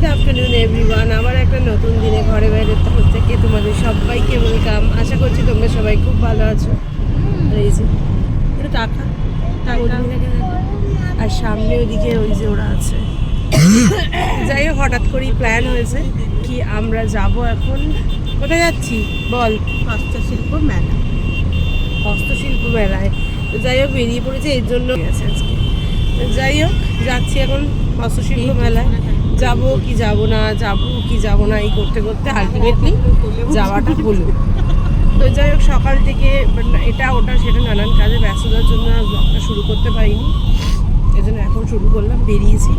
Good afternoon everyone আবার একটা নতুন দিনে ঘরে বাইরে থেকে তোমাদের সবাইকে ওয়েলকাম আশা করছি তোমরা সবাই খুব ভালো আছো। আর এই যে টাকা। আর সামনে ওদিকে ওই যে ওরা আছে। যাই হোক হঠাৎ করেই প্ল্যান হয়েছে কি আমরা যাব এখন। কোথায় যাচ্ছি? বল। হস্তশিল্প মেলা। হস্তশিল্প মেলায়। তো যাই হোক বেরিয়ে পড়েছে এর জন্য গেছে আজকে। যাই হোক যাচ্ছি এখন হস্তশিল্প মেলায়। যাব কি যাব না, যাব কি যাব না, এই করতে করতে আলটিমেটলি যাওয়াটা হলো। তো যাই হোক, সকাল থেকে এটা ওটা সেটা নানান কাজে ব্যস্ততার জন্য ব্লগটা শুরু করতে পারিনি। এই জন্য এখন শুরু করলাম, বেরিয়েছি।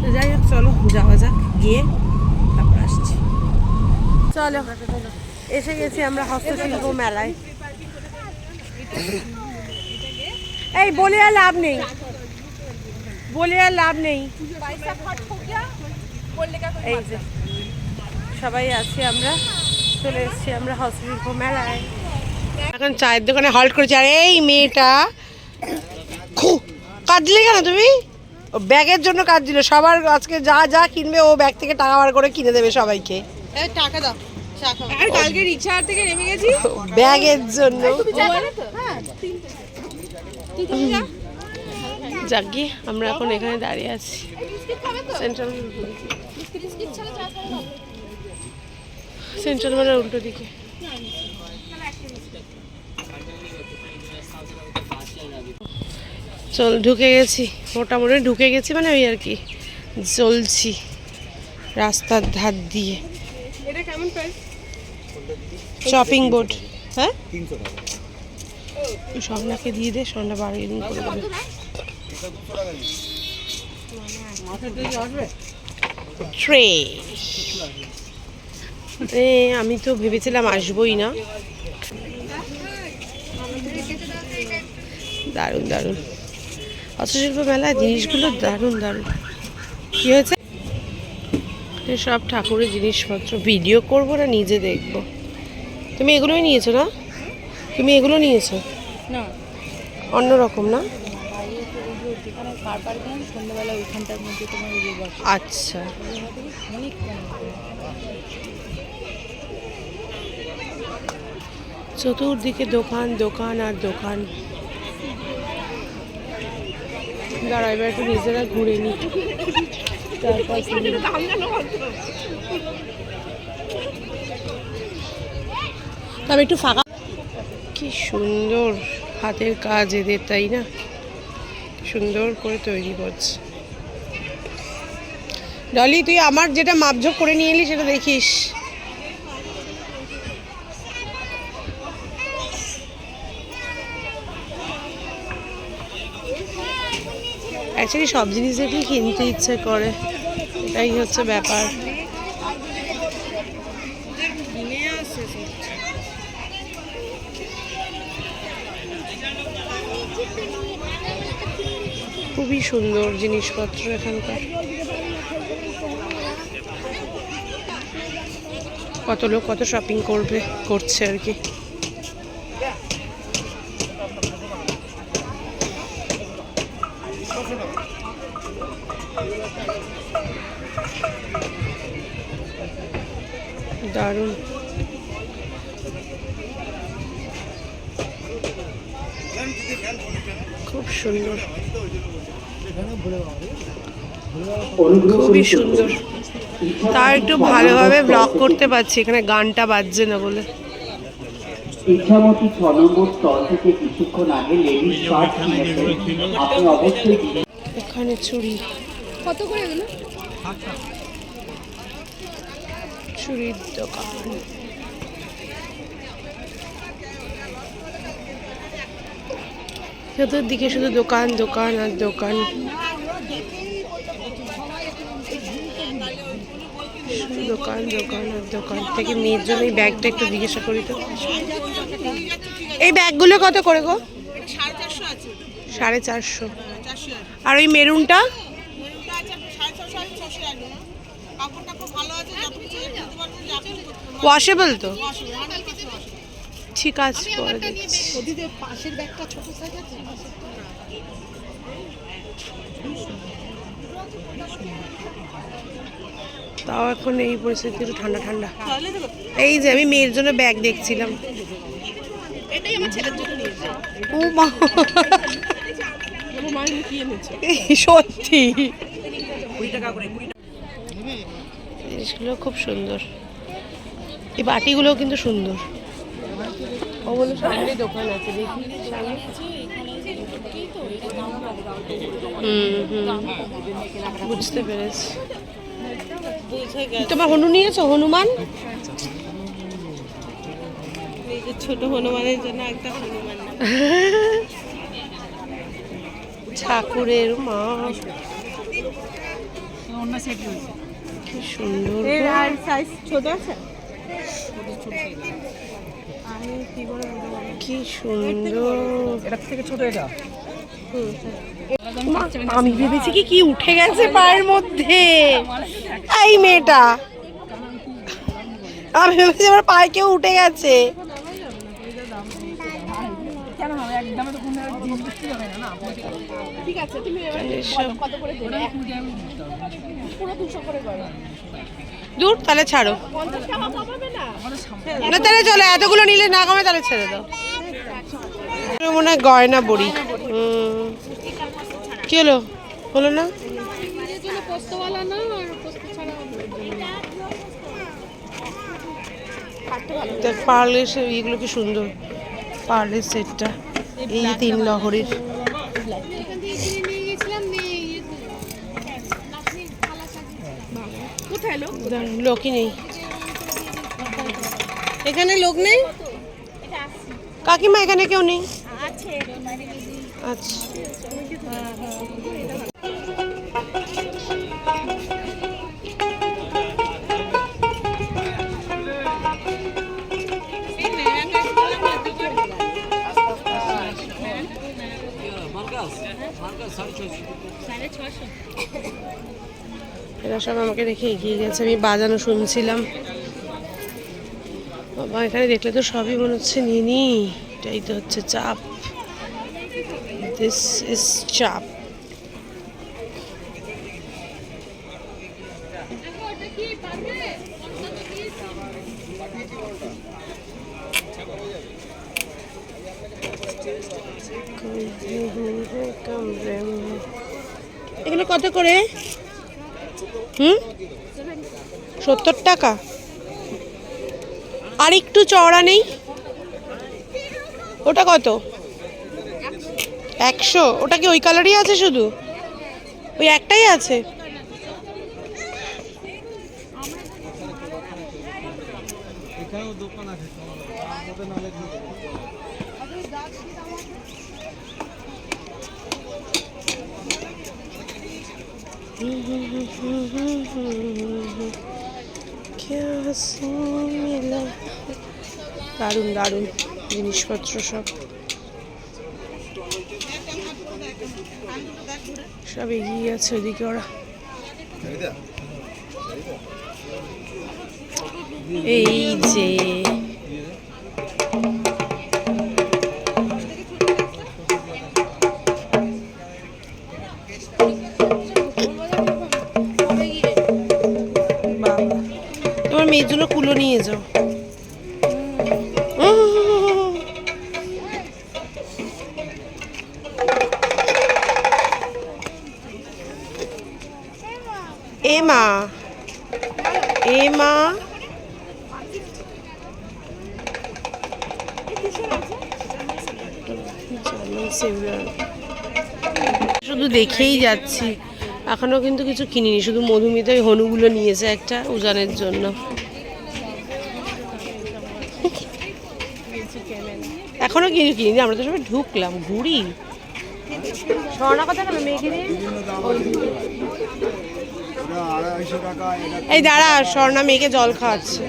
তো যাই হোক, চলো, যাওয়া যাক, গিয়ে তারপর আসছি। চলো, এসে গেছি আমরা হস্তশিল্প মেলায়। এই বলে আর লাভ নেই। বলে আর লাভ নেই। এই যে সবাই আছি আমরা চলে এসেছি আমরা হস্তশিল্প মেলায়। এখন চায়ের দোকানে হল্ট করেছি। আর এই মেয়েটা খু কাঁদলে কেন তুমি? ও ব্যাগের জন্য কাজ দিল সবার আজকে যা যা কিনবে ও ব্যাগ থেকে টাকা বার করে কিনে দেবে সবাইকে। টাকা দাও আর কালকে রিক্সা থেকে নেমে গেছি। ব্যাগের জন্য। যাকি আমরা এখন এখানে দাঁড়িয়ে আছি। সেন্ট্রাল সেন্ট্রাল মেলার উল্টো দিকে। চল ঢুকে গেছি। মোটামুটি ঢুকে গেছি মানে ওই আর কি। চলছি রাস্তার ধার দিয়ে। এটা কেমন প্রাইস শপিং বোর্ড হ্যাঁ? স্বর্ণাকে দিয়ে দে স্বর্ণা বার্গেনিং করে দেবে। ট্রে আমি তো ভেবেছিলাম আসবোই না। দারুণ দারুণ। হস্তশিল্প মেলায় জিনিসগুলো দারুণ দারুণ। কী হয়েছে? সব ঠাকুরের জিনিসপত্র। ভিডিও করব না নিজে দেখব। তুমি এগুলোই নিয়েছো না? তুমি এগুলো নিয়েছো? না। অন্য রকম না? সন্ধ্যাবেলা ওইখানটার মধ্যে বসে আচ্ছা। চতুর্দিকে দোকান দোকান আর দোকান। দাঁড়া এবার একটু নিজেরা ঘুরে নি। তারপর তবে একটু ফাঁকা কি সুন্দর হাতের কাজ এদের, তাই না? সুন্দর করে তৈরি করছে। ডলি, তুই আমার যেটা মাপঝোপ করে নিয়ে এলি সেটা দেখিস। অ্যাকচুয়ালি সব জিনিস দেখলে কিনতে ইচ্ছে করে। এটাই হচ্ছে ব্যাপার। খুবই সুন্দর জিনিসপত্র এখানকার। কত লোক কত শপিং করবে করছে আর কি। দারুণ। খুব সুন্দর। খুবই সুন্দর। তা একটু ভালোভাবে ব্লগ করতে পারছি এখানে গানটা বাজছে না বলে। ইচ্ছামতি ছ নম্বর স্টল থেকে কিছুক্ষণ আগে লেডিস শার্ট কিনেছেন আপনি অবশ্যই এখানে চুড়ি। কত করে এগুলো? চুড়ির দোকান। চতুর্দিকে শুধু দোকান দোকান আর দোকান। শুধু দোকান দোকান আর দোকান। থেকে মেয়ের জন্য এই ব্যাগটা একটু জিজ্ঞাসা করি তো এই ব্যাগগুলো কত করে গো? সাড়ে চারশো আর ওই মেরুনটা ওয়াশেবল তো? ঠিক আছে পরে ওদিকে পাশের ব্যাগটা ছোট সাইজ আছে তাও এখন এই পরিস্থিতি একটু ঠান্ডা ঠান্ডা। এই যে আমি মেয়ের জন্য ব্যাগ দেখছিলাম। ও মা। সত্যি। জিনিসগুলো খুব সুন্দর। এই বাটিগুলোও কিন্তু সুন্দর। ও বলে সামনে দোকান আছে দেখি। বুঝতে পেরেছি। তোমার হনু নিয়েছো? হনুমান? এই যে ছোট হনুমানের জন্য একটা হনুমান ঠাকুরের মা। কি সুন্দর আর সাইজ ছোট আছে? কি সুন্দর। এটা থেকে ছোট এটা? আমি ভেবেছি কি কি উঠে গেছে পায়ের মধ্যে? এই মেয়েটা। আমি ভেবেছি আমার পায়ে কেউ উঠে গেছে। কেন হবে? একদমে তো কোনো জিনিস বিক্রি হবে না না? ঠিক আছে। তুমি কত করে দেবে? পুরো দুশো করে করো। দূর, তাহলে ছাড়ো। না, তাহলে চলো, এতগুলো নিলে না কমে, তাহলে ছেড়ে দাও। মনে হয় গয়না বড়ি। কি হলো? হলো না? দেখ, পার্লের এগুলো কি সুন্দর। পার্লের সেটটা। এই তিন লহরির এখান থেকে কিনে নিয়ে গেছিলাম নিয়ে ইয়ে নাতনির খালা সাজিয়ে কোথায় লোক? লোকই নেই। এখানে লোক নেই? কাকিমা এখানে কেউ নেই? আচ্ছা। সব আমাকে দেখে এগিয়ে গেছে, আমি বাজানো শুনছিলাম। বাবা, এখানে দেখলে তো সবই মনে হচ্ছে নিয়ে নি এটাই তো হচ্ছে চাপ। দিস ইজ চাপ। এগুলো কত করে? হুম সত্তর টাকা। আর একটু চওড়া নেই? ওটা কত? একশো। ওটা কি ওই কালারই আছে শুধু? ওই একটাই আছে? দারুণ দারুণ জিনিসপত্র সব। সব এগিয়ে আছে ওদিকে ওরা। এই যে জন্য কুলো নিয়ে যাও। এ মা এ মা। শুধু দেখেই যাচ্ছি। এখনও কিন্তু কিছু কিনিনি, শুধু মধুমিতা ওই হনুগুলো নিয়েছে একটা উজানের জন্য এখনও কিছু কিনিনি আমরা তো সবাই ঢুকলাম ঘুরি। স্বর্ণা কথা কেন মেয়েকে এই দাঁড়া স্বর্ণা মেয়েকে জল খাওয়াচ্ছে।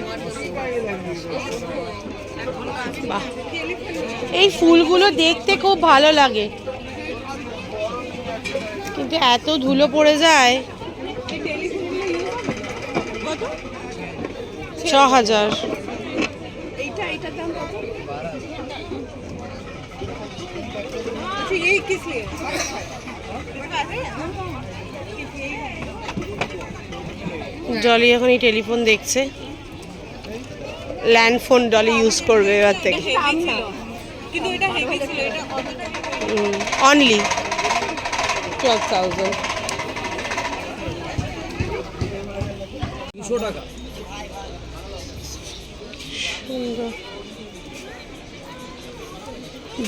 বাহ। এই ফুলগুলো দেখতে খুব ভালো লাগে। কিন্তু এত ধুলো পড়ে যায়। ছ হাজার। किस लिए জলি এখন এই টেলিফোন দেখছে ল্যান্ড ফোন ডলি ইউজ করবে এবার থেকে কিন্তু এটা হেভি ছিল এটা অনলি টুয়েলভ থাউজেন্ড সুন্দর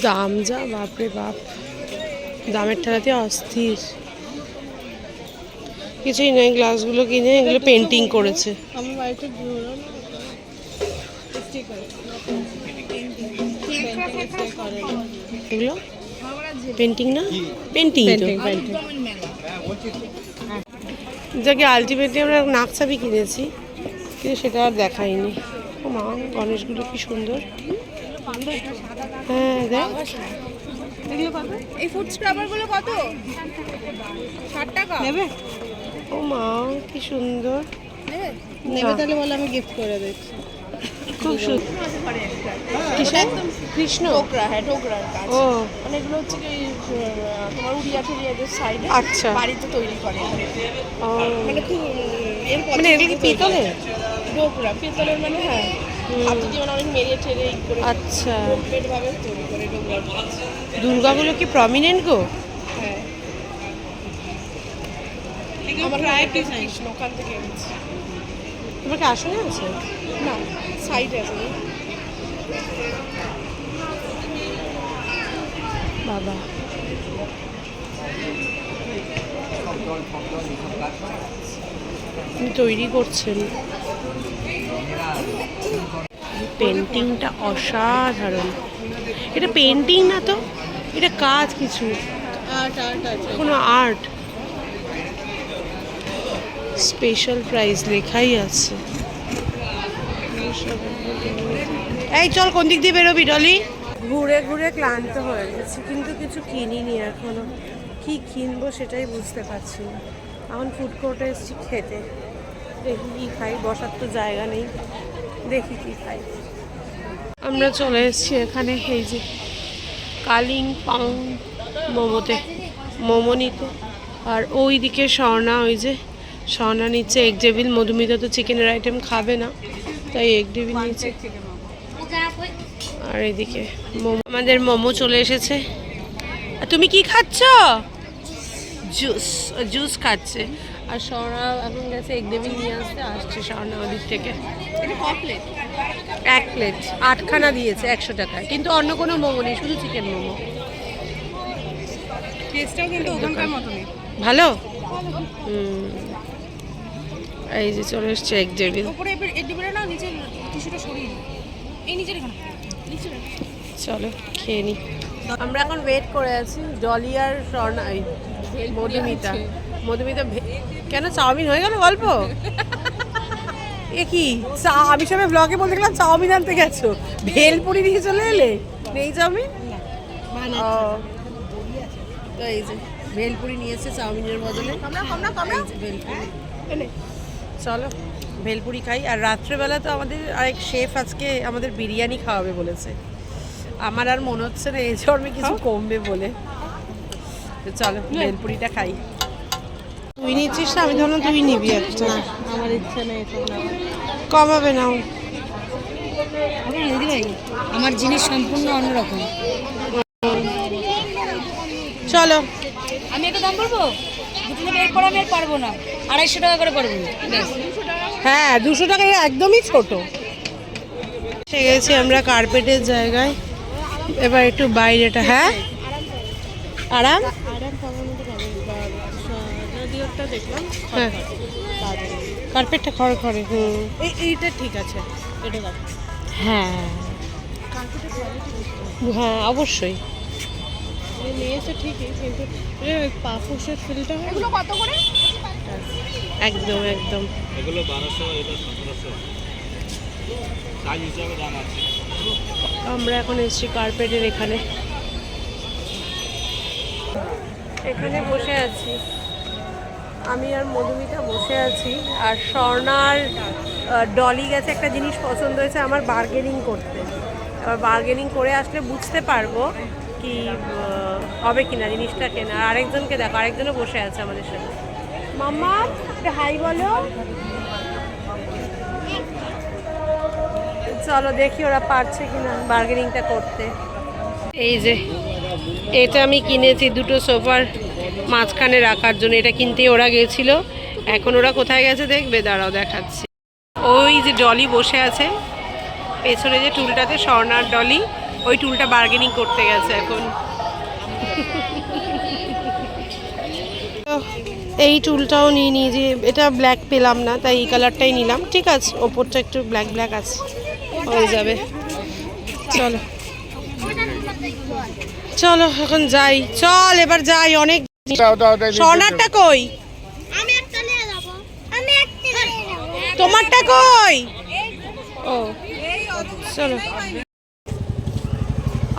দাম যা বাপরে বাপ দামের ঠেলাতে অস্থির। কিছুই নয় গ্লাসগুলো কিনে এগুলো পেন্টিং করেছে। আমার বাড়িতে এগুলো? পেন্টিং না? পেন্টিং যাকে আলটিমেটলি আমরা নাকছাবি কিনেছি কিন্তু সেটা আর দেখাইনি। ও মা গণেশগুলো কি সুন্দর। হ্যাঁ দেখ। এই ফুড স্ক্রাবারগুলো কত? ষাট টাকা। নেবে? ও মা কি সুন্দর। নেবে? তাহলে বলে আমি গিফট করে দিচ্ছি। খুব সুন্দর। কিসের? কৃষ্ণ? টোকরা হ্যাঁ টোকরার কাজ ও। মানে এগুলো হচ্ছে কি তোমার উড়িয়া টুরিয়াদের সাইডে আচ্ছা। বাড়িতে তৈরি করে মানে খুব মানে এগুলো কি পিতলের? ডোকরা পিতলের মানে হ্যাঁ। মানে আচ্ছা। দুর্গাগুলো কি প্রমিনেন্ট গো? হ্যাঁ। আমার কৃষ্ণ ওখান থেকে এনেছি। তোমার কি আসনে আছে? না সাইডে আছে। বাবা। তৈরি করছেন। পেন্টিংটা অসাধারণ। এটা পেন্টিং না তো? এটা কাজ কিছু। কোনো আর্ট স্পেশাল প্রাইস লেখাই আছে। এই চল কোন দিক দিয়ে বেরোবি ডলি? ঘুরে ঘুরে ক্লান্ত হয়ে গেছি কিন্তু কিছু কিনিনি এখনও। কি কিনবো সেটাই বুঝতে পারছি না। এখন ফুড কোর্টে এসেছি খেতে। দেখি কি খাই বসার তো জায়গা নেই। দেখি কী খাই। আমরা চলে এসেছি এখানে এই যে কালিং পাং মোমোতে মোমো নিতে। আর ওই দিকে স্বর্ণা ওই যে স্বর্ণা নিচ্ছে এগ ডেভিল মধুমিতা তো চিকেনের আইটেম খাবে না তাই এগ ডেভিল নিচ্ছে আর এদিকে মোমো আমাদের মোমো চলে এসেছে। তুমি কি খাচ্ছ? জুস জুস খাচ্ছে। আর স্বর্ণা এখন গেছে এগ ডেভিল নিয়ে আসতে আসছে স্বর্ণা ওদিক থেকে। এক প্লেট আটখানা দিয়েছে একশো টাকায়। কিন্তু অন্য কোনো মোমো নেই শুধু চিকেন মোমো। টেস্টটাও কিন্তু ওখানকার মতনই। ভালো? হুম। এই যে চলে এসছে এক টেবিল উপরে এবার এর না নিচে টিস্যুটা সরিয়ে এই নিচে রাখ। চলো খেয়ে নি। আমরা এখন ওয়েট করে আছি ডলি আর স্বর্ণা এই মধুমিতা। মধুমিতা কেন চাউমিন হয়ে গেল গল্প? এ কি? চা আমি সবাই ব্লগে বলতে গেলাম চাউমিন আনতে গেছো। ভেলপুরি নিয়ে চলে এলে? নেই চাউমিন? ও তো এই যে ভেলপুরি নিয়েছে চাউমিনের বদলে। চলো ভেলপুরি খাই। আর রাত্রেবেলা তো আমাদের আরেক শেফ আজকে আমাদের বিরিয়ানি খাওয়াবে বলেছে। আমার আর মনে হচ্ছে না এই জন্মে কিছু কমবে বলে। চলো ভেলপুরিটা খাই। তুই নিচ্ছিস না? আমি ধরলাম তুই নিবি একটা। আমার ইচ্ছা নেই এসব না। কমাবে নাও আমার জিনিস সম্পূর্ণ অন্যরকম। চলো। আমি একটা দাম বলব এরপর আমি আর পারব না। আড়াইশো টাকা করে পারব হ্যাঁ দুশো টাকায় একদমই ছোট। এসে গেছি আমরা কার্পেটের জায়গায়। এবার একটু বাইরেটা হ্যাঁ? আরাম? যদিওটা দেখলাম হ্যাঁ কার্পেটটা খড় খড়ে হুম। এই এইটা ঠিক আছে। এটা হ্যাঁ। হ্যাঁ অবশ্যই। নিয়েছে ঠিকই কিন্তু এ ওই পাপুসের ফিলটা এগুলো কত করে? একদম একদম। এগুলো বারোশো এটা সতেরোশো। সাইজ হিসাবে দাম আছে। আমরা এখন এসেছি কার্পেটের এখানে। এখানে বসে আছি। আমি আর মধুমিতা বসে আছি। আর স্বর্ণার ডলি গেছে একটা জিনিস পছন্দ হয়েছে আমার বার্গেনিং করতে। এবার বার্গেনিং করে আসলে বুঝতে পারব কি হবে কি না জিনিসটা কেনা। আর আরেকজনকে দেখো, আরেকজনও বসে আছে আমাদের সাথে। মাম্মা, একটা হাই বলো। চলো দেখি ওরা পারছে কিনা বার্গেনিংটা করতে। এই যে এটা আমি কিনেছি দুটো সোফার মাঝখানে রাখার জন্য। এটা কিনতে ওরা গেছিল। এখন ওরা কোথায় গেছে দেখবে? দাঁড়াও দেখাচ্ছি। ওই যে ডলি বসে আছে। পেছনে যে টুলটাতে স্বর্ণার ডলি, ওই টুলটা বার্গেনিং করতে গেছে এখন। এই টুলটাও নিয়ে নিই যে, এটা ব্ল্যাক পেলাম না, তাই এই কালারটাই নিলাম। ঠিক আছে, ওপরটা একটু ব্ল্যাক ব্ল্যাক আছে। হয়ে যাবে। চলো। চলো এখন যাই। চল এবার যাই অনেক স্বর্ণারটা কই? আমি একটা নিয়ে যাব। আমি একটা নিয়ে যাব। তোমারটা কই? ও চলো।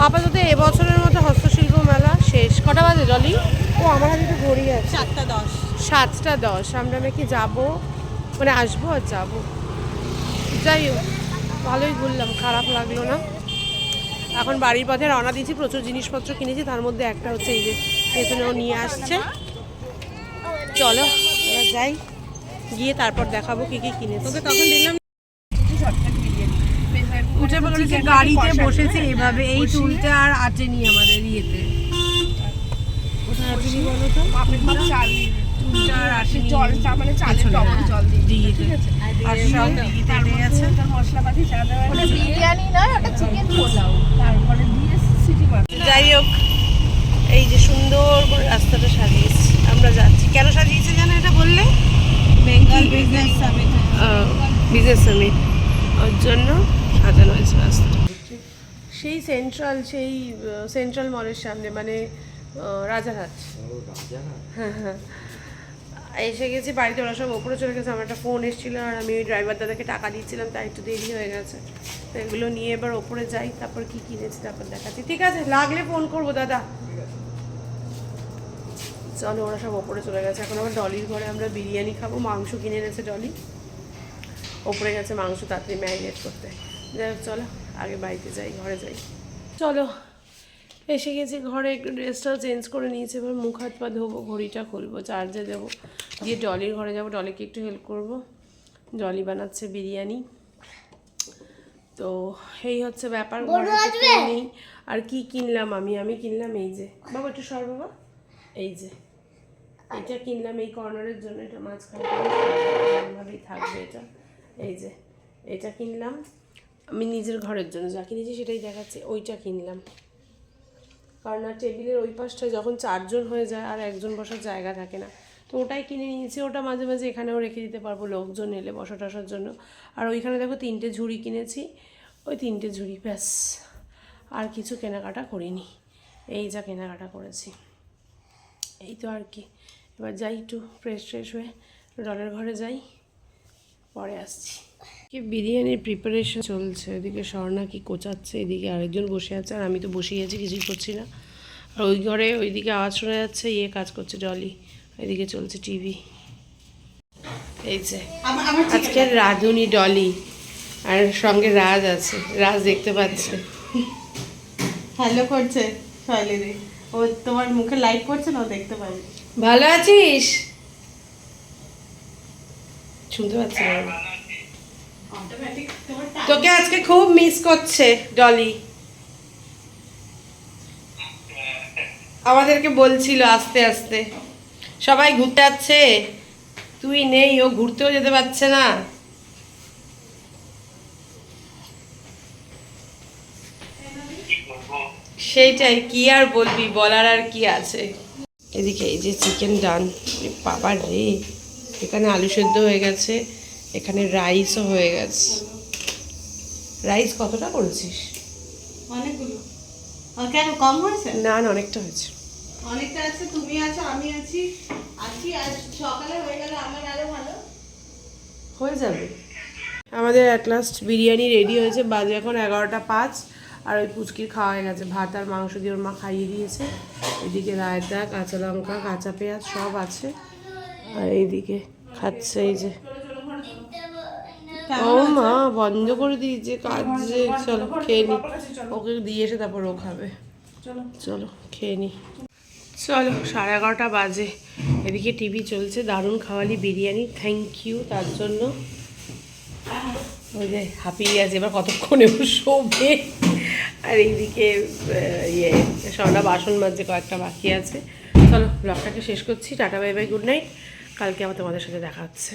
আপাতত এবছরের মতো হস্তশিল্প মেলা শেষ। কটা বাজে জলি? ও আমার হাতে তো ঘড়ি আছে। চারটা দশ। সাতটা দশ। আমরা নাকি যাব। মানে আসব আর যাব। যাই হোক ভালোই ঘুরলাম খারাপ লাগল না। এখন বাড়ির পথে রওনা দিয়েছি প্রচুর জিনিসপত্র কিনেছি তার মধ্যে একটা হচ্ছে এই যে পেছনেও নিয়ে আসছে। চলো যাই গিয়ে তারপর দেখাবো কি কি কিনে। তোকে তখন উঠে পড়েছে গাড়িতে বসেছে এভাবে এই টুলটা আর আটেনি আমাদের ইয়েতে। কোথায় আটেনি বলো তো? মানে চালের পেছনে। টক জল দিয়ে ডিগিতে আর সব ডিগিতে এটে গেছে মশলাপাতি যা দেওয়া ওটা বিরিয়ানি নয় ওটা চিকেন পোলাও। তারপরে দিয়ে সিটি মার যাই হোক এই যে সুন্দর করে রাস্তাটা সাজিয়েছে। আমরা যাচ্ছি। কেন সাজিয়েছে জানো এটা বললে? Bengal business summit business summit ওর জন্য সাজানো হয়েছে রাস্তাটা। সেই সেন্ট্রাল সেই সেন্ট্রাল মলের সামনে মানে রাজারহাট? হ্যাঁ হ্যাঁ। এসে গেছি, বাড়িতে ওরা সব ওপরে চলে গেছে, আমার একটা ফোন এসেছিল আর আমি ওই ড্রাইভার দাদাকে টাকা দিচ্ছিলাম তাই একটু দেরি হয়ে গেছে। তো এগুলো নিয়ে এবার ওপরে যাই, তারপর কি কিনেছি তারপর দেখাচ্ছি। ঠিক আছে, লাগলে ফোন করব, দাদা। চলো, ওরা সব ওপরে চলে গেছে। এখন আবার ডলির ঘরে আমরা বিরিয়ানি খাব, মাংস কিনে এনেছে ডলি ওপরে গেছে মাংস, তাড়াতাড়ি ম্যারিনেট করতে। যাই চলো, আগে বাড়িতে যাই, ঘরে যাই। চলো এসে গেছি ঘরে একটু ড্রেসটাও চেঞ্জ করে নিয়েছি এবার মুখ হাত পা ধোবো ঘড়িটা খুলবো চার্জে দেবো দিয়ে ডলির ঘরে যাব ডলিকে একটু হেল্প করব। ডলি বানাচ্ছে বিরিয়ানি। তো এই হচ্ছে ব্যাপার নেই। আর কি কিনলাম আমি? আমি কিনলাম এই যে বাবা একটু সর বাবা। এই যে এটা কিনলাম এই কর্নারের জন্য এটা মাঝখানে এরকমভাবেই থাকবে এটা। এই যে এটা কিনলাম। আমি নিজের ঘরের জন্য যা কিনেছি সেটাই দেখাচ্ছি ওইটা কিনলাম। কারণ আর টেবিলের ওই পাশটা যখন চারজন হয়ে যায় আর একজন বসার জায়গা থাকে না। তো ওটাই কিনে নিয়েছি, ওটা মাঝে মাঝে এখানেও রেখে দিতে পারব লোকজন এলে বসা টসার জন্য। আর ওইখানে দেখো তিনটে ঝুড়ি কিনেছি, ওই তিনটে ঝুড়ি, ব্যাস। আর কিছু কেনাকাটা করিনি, এই যা কেনাকাটা করেছি। এই তো আর কি। এবার যাই একটু ফ্রেশ ফ্রেশ হয়ে ডলের ঘরে যাই, পরে আসছি। কি বিরিয়ানির প্রিপারেশন চলছে। এদিকে স্বর্ণা কি কোচাচ্ছে এদিকে আরেকজন বসে আছে আর আমি তো বসেই আছি কিছুই করছি না। আর ওই ঘরে ওইদিকে আওয়াজ শোনা যাচ্ছে ইয়ে কাজ করছে ডলি এদিকে চলছে টিভি এই যে আজকের রাধুনি ডলি আর সঙ্গে রাজ আছে। রাজ দেখতে পাচ্ছে। হ্যালো করছে শৈলীদি ও তোমার মুখে লাইট পড়ছে না ও দেখতে পাবে। ভালো আছিস? শুনতে পাচ্ছি না। তোকে আজকে খুব মিস করছে, ডলি। আমাদেরকে বলছিল আস্তে আস্তে। সবাই ঘুরতে যাচ্ছে। তুই নেই, ও ঘুরতেও যেতে পারছে না। সেইটাই, কি আর বলবি, বলার আর কি আছে? এদিকে এই যে চিকেন ডান বাবা রে, এখানে আলু সেদ্ধ হয়ে গেছে। এখানে রাইসও হয়ে গেছে। রাইস কতটা করেছিস? অনেকগুলো। কেন কম হয়েছে? না না অনেকটা হয়েছে। অনেকটা আছে তুমি আছো আমি আছি। আছি আজ সকালে হয়ে গেলে আমার আরও ভালো। হয়ে যাবে। আমাদের অ্যাট লাস্ট বিরিয়ানি রেডি হয়েছে বাজে এখন এগারোটা পাঁচ আর ওই পুচকির খাওয়া হয়ে গেছে। ভাত আর মাংস দিয়ে ওর মা খাইয়ে দিয়েছে। এদিকে রায়তা কাঁচা লঙ্কা কাঁচা পেঁয়াজ সব আছে। আর এইদিকে খাচ্ছে এই যে ও মা বন্ধ করে দিয়েছে কাজ যে চলো খেয়ে নি। ওকে দিয়ে এসে তারপর ও খাবে। চলো। খেয়ে নি। চলো সাড়ে এগারোটা বাজে। এদিকে টিভি চলছে দারুণ খাওয়ালি বিরিয়ানি থ্যাংক ইউ তার জন্য। ওই যে হাঁপিয়ে আছে এবার কতক্ষণে শোবে? আর এইদিকে ইয়ে সন্ধ্যা বাসন মাজছে কয়েকটা বাকি আছে। চলো ব্লগটাকে শেষ করছি tata bye bye good night কালকে আমার তোমাদের সাথে দেখা হচ্ছে।